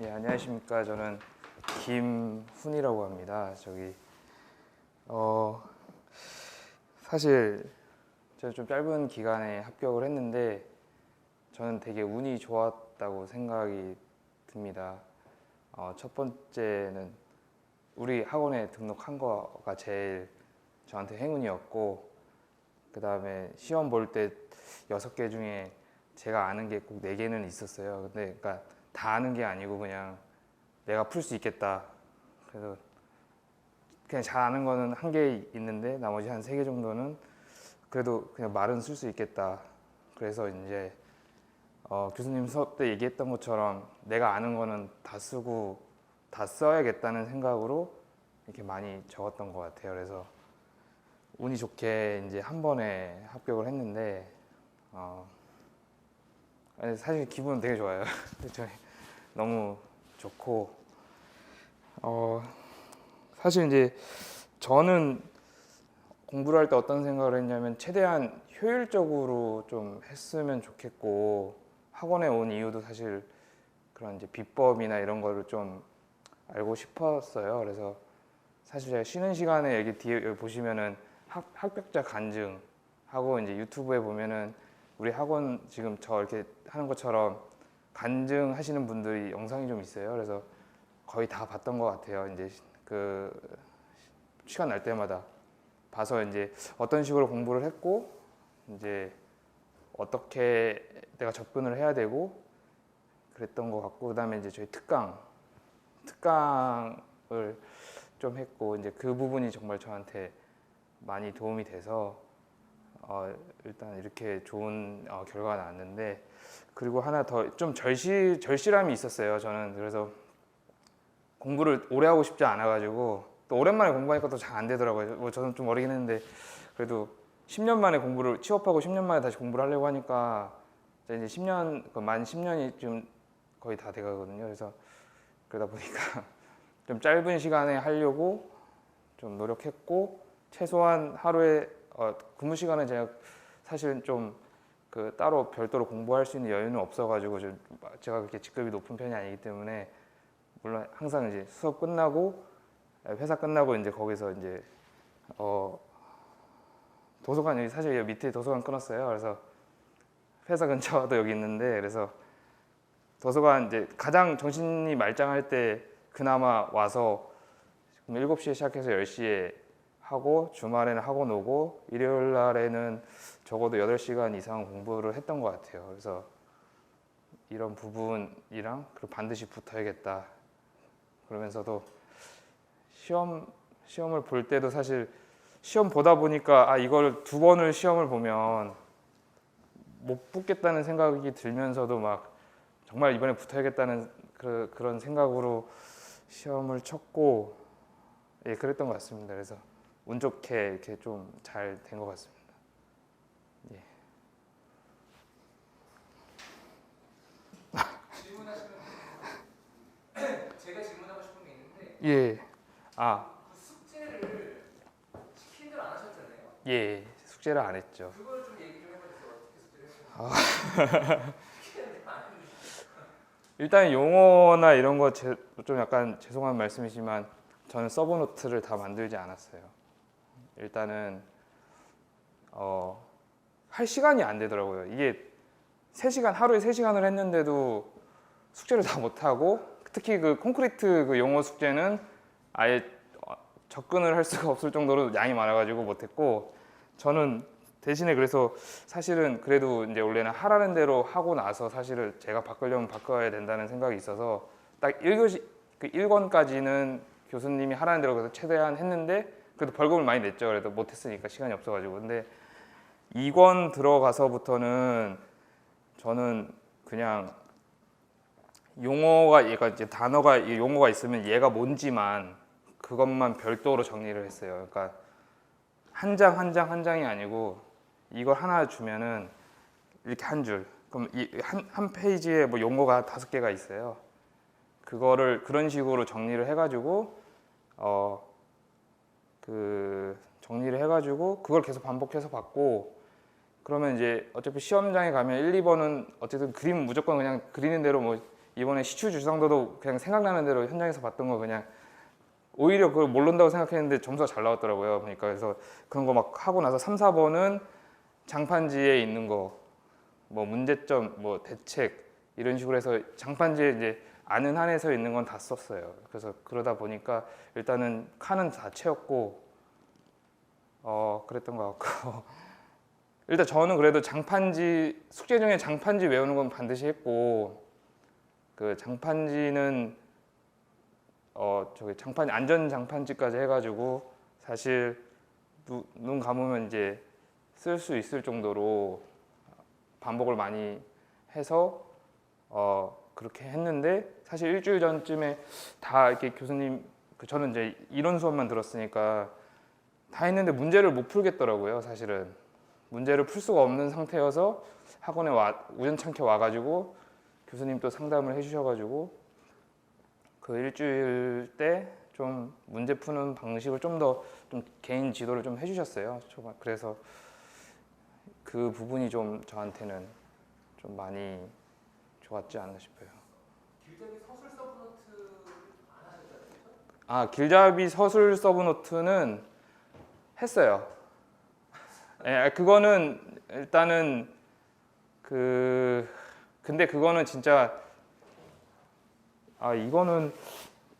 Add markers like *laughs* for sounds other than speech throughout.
예, 안녕하십니까. 저는 김훈이라고 합니다. 저기 어 사실 제가 좀 짧은 기간에 합격을 했는데 저는 되게 운이 좋았다고 생각이 듭니다. 어, 첫 번째는 우리 학원에 등록한 거가 제일 저한테 행운이었고 그 다음에 시험 볼 때 여섯 개 중에 제가 아는 게 꼭 네 개는 있었어요. 근데 그러니까 다 아는 게 아니고 그냥 내가 풀 수 있겠다. 그래서 그냥 잘 아는 거는 한 개 있는데 나머지 한 세 개 정도는 그래도 그냥 말은 쓸 수 있겠다. 그래서 이제 어, 교수님 수업 때 얘기했던 것처럼 내가 아는 거는 다 쓰고 다 써야겠다는 생각으로 이렇게 많이 적었던 것 같아요. 그래서 운이 좋게 이제 한 번에 합격을 했는데 어, 사실 기분은 되게 좋아요. *laughs* 너무 좋고 어, 사실 이제 저는 공부를 할 때 어떤 생각을 했냐면 최대한 효율적으로 좀 했으면 좋겠고 학원에 온 이유도 사실 그런 이제 비법이나 이런 거를 좀 알고 싶었어요. 그래서 사실 제가 쉬는 시간에 여기 뒤에 보시면은 학, 합격자 간증 하고 이제 유튜브에 보면은 우리 학원 지금 저 이렇게 하는 것처럼 간증하시는 분들이 영상이 좀 있어요. 그래서 거의 다 봤던 것 같아요. 이제 그 시간 날 때마다 봐서 이제 어떤 식으로 공부를 했고 이제 어떻게 내가 접근을 해야 되고 그랬던 것 같고 그다음에 이제 저희 특강 특강을 좀 했고 이제 그 부분이 정말 저한테 많이 도움이 돼서 어, 일단 이렇게 좋은 어, 결과가 나왔는데 그리고 하나 더 좀 절실 절실함이 있었어요 저는. 그래서 공부를 오래 하고 싶지 않아 가지고 또 오랜만에 공부하니까 또 잘 안 되더라고요. 뭐 저는 좀 어리긴 했는데 그래도 10년 만에 공부를 취업하고 10년 만에 다시 공부를 하려고 하니까 이제 10년 그만 10년이 좀 거의 다 돼가거든요. 그래서 그러다 보니까 *laughs* 좀 짧은 시간에 하려고 좀 노력했고 최소한 하루에 어, 근무 시간에 제가 사실은 좀그 따로 별도로 공부할 수 있는 여유는 없어가지고 좀 제가 그렇게 직급이 높은 편이 아니기 때문에 물론 항상 이제 수업 끝나고 회사 끝나고 이제 거기서 이제 어 도서관 여기 사실 여기 밑에 도서관 끊었어요. 그래서 회사 근처도 여기 있는데 그래서 도서관 이제 가장 정신이 말짱할 때 그나마 와서 7시에 시작해서 10시에 하고 주말에는 학원 오고 일요일 날에는 적어도 8시간 이상 공부를 했던 것 같아요. 그래서 이런 부분이랑 그리고 반드시 붙어야겠다. 그러면서도 시험 시험을 볼 때도 사실 시험 보다 보니까 아 이걸 두 번을 시험을 보면 못 붙겠다는 생각이 들면서도 막 정말 이번에 붙어야겠다는 그, 그런 생각으로 시험을 쳤고 예 그랬던 것 같습니다. 그래서 운 좋게 이렇게 좀 잘 된 것 같습니다. 예. 제가 질문하고 싶은 게 있는데 예. 아, 그 숙제를 시킨 대로 안 하셨잖아요. 예. 숙제를 안 했죠. 그걸 좀 얘기 좀. 어떻게 숙제를 했어요? 해주시죠. *laughs* 일단 용어나 이런 거 좀 약간 죄송한 말씀이지만 저는 서브 노트를 다 만들지 않았어요. 일단은 어, 할 시간이 안 되더라고요. 이게 3시간 하루에 3시간을 했는데도 숙제를 다 *laughs* 못 하고 특히 그 콘크리트 그 용어 숙제는 아예 어, 접근을 할 수가 없을 정도로 양이 많아 가지고 못 했고 저는 대신에 그래서 사실은 그래도 이제 원래는 하라는 대로 하고 나서 사실은 제가 바꾸려면 바꿔야 된다는 생각이 있어서 딱 1교시 그 1권까지는 교수님이 하라는 대로 그래서 최대한 했는데 그래도 벌금을 많이 냈죠. 그래도 못 했으니까 시간이 없어 가지고. 근데 2권 들어가서부터는 저는 그냥 용어가 얘가 이제 단어가 이 용어가 있으면 얘가 뭔지만 그것만 별도로 정리를 했어요. 그러니까 한 장 한 장 한 장이 아니고 이걸 하나 주면은 이렇게 한 줄. 그럼 이한 한 페이지에 뭐 용어가 다섯 개가 있어요. 그거를 그런 식으로 정리를 해가지고 어 그 정리를 해가지고 그걸 계속 반복해서 받고 그러면 이제 어차피 시험장에 가면 1, 2번은 어쨌든 그림 무조건 그냥 그리는 대로 뭐 이번에 시추 주상도도 그냥 생각나는 대로 현장에서 봤던 거 그냥 오히려 그걸 모른다고 생각했는데 점수가 잘 나왔더라고요. 보니까 그래서 그런 거 막 하고 나서 3, 4번은 장판지에 있는 거, 뭐 문제점, 뭐 대책 이런 식으로 해서 장판지에 이제 아는 한에서 있는 건 다 썼어요. 그래서 그러다 보니까 일단은 칸은 다 채웠고 어 그랬던 것 같고 *laughs* 일단 저는 그래도 장판지 숙제 중에 장판지 외우는 건 반드시 했고 그 장판지는 어 저기 장판 안전 장판지까지 해가지고 사실 누, 눈 감으면 이제 쓸 수 있을 정도로 반복을 많이 해서 어 그렇게 했는데 사실 일주일 전쯤에 다 이렇게 교수님 그 저는 이제 이론 수업만 들었으니까 다 했는데 문제를 못 풀겠더라고요 사실은. 문제를 풀 수가 없는 상태여서 학원에 와 우연찮게 와가지고 교수님 또 상담을 해주셔가지고 그 일주일 때 좀 문제 푸는 방식을 좀 더 좀 개인 지도를 좀 해주셨어요 그래서 그 부분이 좀 저한테는 좀 많이 좋았지 않나 싶어요. 길잡이 서술 서브노트 안 하셨잖아요. 아 길잡이 서술 서브노트는 했어요. 예, 그거는 일단은 그 근데 그거는 진짜 아 이거는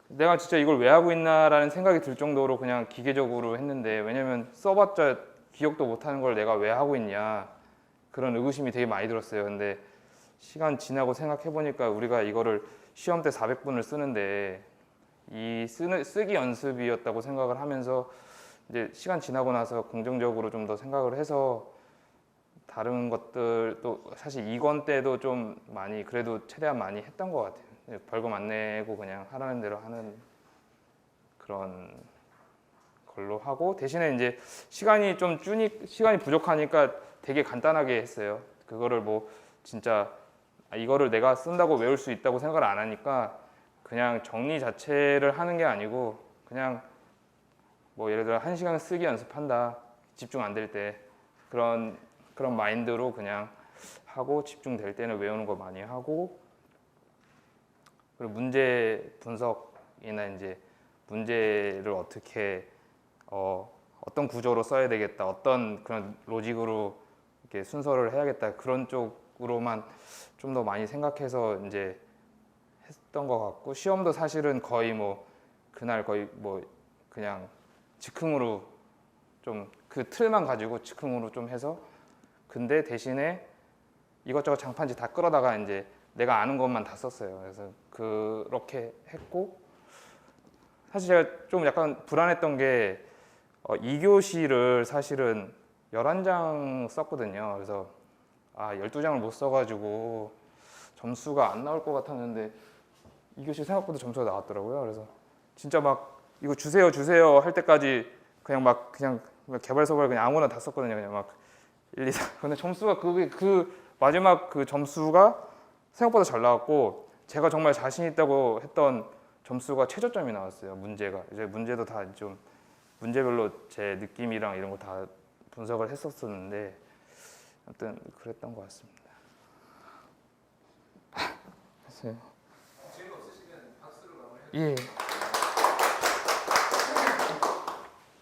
내가 진짜 이걸 왜 하고 있나라는 생각이 들 정도로 그냥 기계적으로 했는데 왜냐면 써봤자 기억도 못하는 걸 내가 왜 하고 있냐 그런 의구심이 되게 많이 들었어요. 근데 시간 지나고 생각해 보니까 우리가 이거를 시험 때 400분을 쓰는데 이 쓰는 쓰기 연습이었다고 생각을 하면서 이제 시간 지나고 나서 긍정적으로 좀 더 생각을 해서 다른 것들도 사실 이건 때도 좀 많이 그래도 최대한 많이 했던 것 같아요. 네, 벌금 안 내고 그냥 하라는 대로 하는 그런 걸로 하고 대신에 이제 시간이 좀 주니 시간이 부족하니까 되게 간단하게 했어요. 그거를 뭐 진짜 아, 이거를 내가 쓴다고 외울 수 있다고 생각을 안 하니까 그냥 정리 자체를 하는 게 아니고 그냥 뭐 예를 들어 한 시간 쓰기 연습한다 집중 안 될 때 그런 그런 마인드로 그냥 하고 집중될 때는 외우는 거 많이 하고 그리고 문제 분석이나 이제 문제를 어떻게 어, 어떤 구조로 써야 되겠다 어떤 그런 로직으로 이렇게 순서를 해야겠다 그런 쪽 으로만 좀 더 많이 생각해서 이제 했던 것 같고 시험도 사실은 거의 뭐 그날 거의 뭐 그냥 즉흥으로 좀 그 틀만 가지고 즉흥으로 좀 해서 근데 대신에 이것저것 장판지 다 끌어다가 이제 내가 아는 것만 다 썼어요. 그래서 그렇게 했고 사실 제가 좀 약간 불안했던 게 어, 2교시를 사실은 11장 썼거든요. 그래서 아 12장을 못 써가지고 점수가 안 나올 것 같았는데 2교시 생각보다 점수가 나왔더라고요. 그래서 진짜 막 이거 주세요 주세요 할 때까지 그냥 막 그냥 개발서발 그냥 아무나 다 썼거든요. 그냥 막 1, 2, 4. 근데 점수가 그게 그 마지막 그 점수가 생각보다 잘 나왔고 제가 정말 자신 있다고 했던 점수가 최저점이 나왔어요. 문제가 이제 문제도 다 좀 문제별로 제 느낌이랑 이런 거 다 분석을 했었었는데 아무튼 그랬던 것 같습니다. *laughs* 마무리해 예.